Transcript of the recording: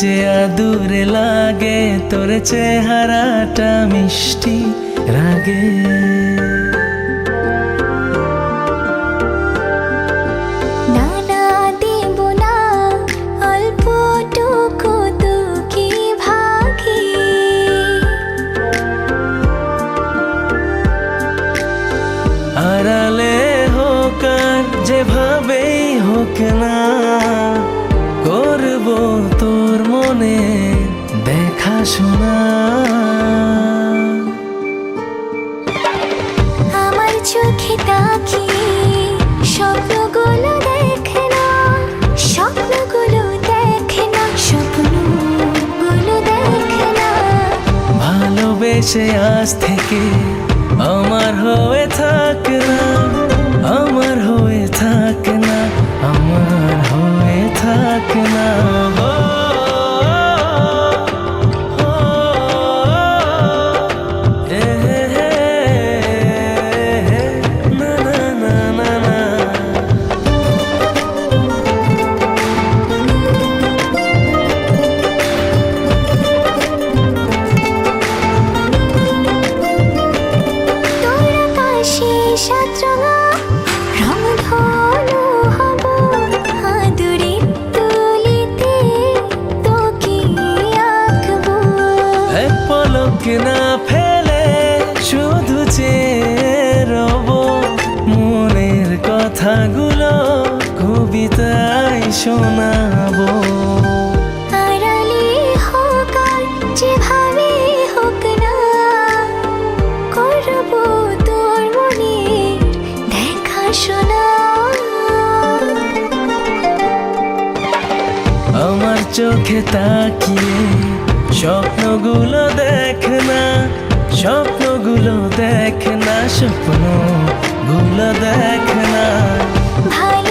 যে আদুরে লাগে তোর চেহারাটা মিষ্টি রাগে। না ভালোবেসে আজ থেকে আমার হয়ে থাক না, আমার হয়ে থাক না, আমার হয়ে থাক না। পলক না ফেলে শুধু চেয়ে রব মনের কথাগুলো কবিতায় শোনাবো। আমার চোখে তাকিয়ে স্বপ্নগুলো দেখ না স্বপ্নগুলো দেখ না স্বপ্নগুলো দেখ না। থেকে